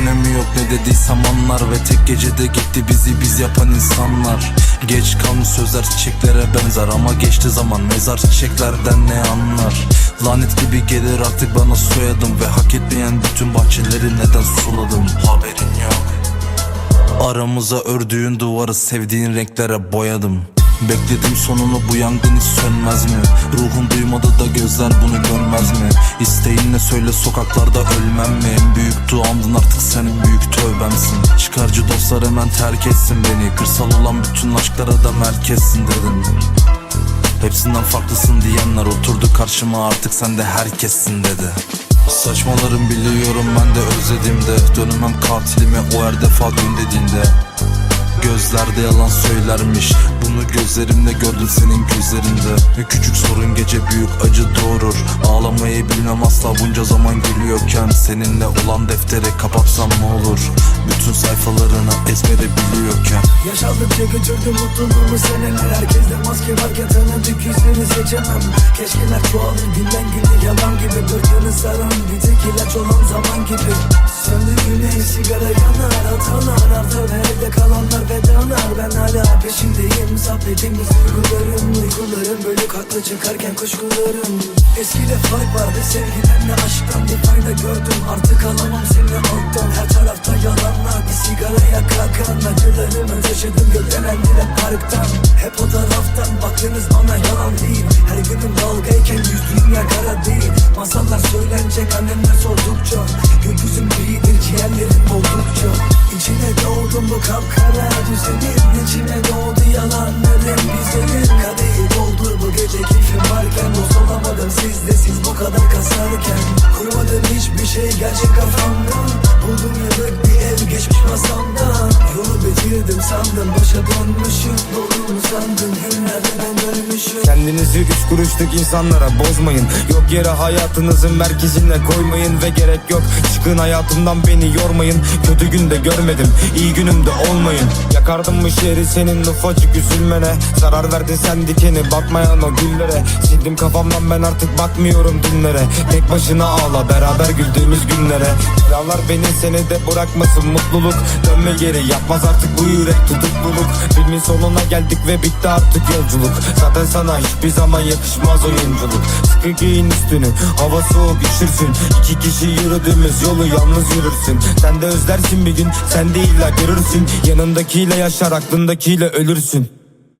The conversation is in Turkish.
önemi yok ne dediysem anlar Ve tek gecede gitti bizi biz yapan insanlar. Geç kalmış sözler çiçeklere benzer Ama geçti zaman mezar çiçeklerden ne anlar? Lanet gibi gelir artık bana soyadım Ve hak etmeyen bütün bahçeleri neden suladım? Haberin yok. Aramıza ördüğün duvarı sevdiğin renklere boyadım. Bekledim sonunu bu yangın hiç sönmez mi? Ruhum duymadı da gözler bunu görmez mi? Söyle sokaklarda ölmem mi? En büyük duamdın artık senin büyük tövbemsin. Çıkarcı dostlar hemen terk etsin beni. Kırsal olan bütün aşklara da merkezsin dedim. Hepsinden farklısın diyenler oturdu karşıma artık sen de herkessin dedi. Saçmalarım biliyorum ben de özlediğimde Dönemem katilime o her defa dün dediğinde. Gözlerde yalan söylermiş Bunu gözlerimle gördüm senin gözlerinde. Küçük sorun gece büyük acı doğurur. Ağlamayı bilmem asla bunca zaman gülüyorken Seninle olan defteri kapatsam ne olur? Bütün sayfalarını ezbere biliyorken. Yaşaldıkça götürdü mutluluğumu seneler Herkeste maske varken tanıdık yüzleri seçemem. Keşkeler çoğalır günden güne yalan gibi Bırkını saran bir tek ilaç olan zaman gibi. Söndü güneş sigara yanar hatalar artar Evde kalanlar vedalar. Ben hala peşindeyim sabrediğimiz duygularım Uykularım bölük haklı çıkarken kuşkularım. Eskide fark vardı sevgiden de aşktan Bir fayda gördüm. Artık alamam seni alttan Her tarafta yalanlar. Bir sigara yakarken Acılarımı taşıdım gökdelendiren parktan. Hep o taraftan baktınız bana yalan değil. Her günüm dalgayken yüzdüğüm yer kara değil. Masallar söylenecek annemler sordukça. Gökyüzüm iyidir ciğerlerim oldukça. İçine doğdum bu kapkara düzenin içine doğdu kasarken Kurmadım hiçbir şey gerçek kafamda. Buldum yıllık bir ev geçmiş masamda. Yolu bitirdim sandım başa dönmüşüm. Doğru mu sandın? Ölmüşüm Kendinizi üç kuruşluk insanlara bozmayın. Yok yere hayatınızın merkezine koymayın Ve gerek yok. Çıkın hayatımdan beni yormayın. Kötü günde görmedim iyi günümde olmayın. Yakardım mı şehri senin ufacık üzülmene? Zarar verdin sen dikeni bakmayan o güllere. Sildim kafamdan ben artık bakmıyorum dünlere Tek başına ağla beraber güldüğümüz günlere. Kiralar beni seni de bırakmasın mutluluk. Dönme geri yapmaz artık bu yürek tutukluluk. Filmin sonuna geldik ve bitti artık yolculuk. Zaten sana hiçbir zaman yakışmaz oyunculuk. Sıkı giyin üstünü hava soğuk üşürsün İki kişi yürüdüğümüz yolu yalnız yürürsün. Sen de özlersin bir gün sen de illa görürsün. Yanındakiyle yaşar aklındakiyle ölürsün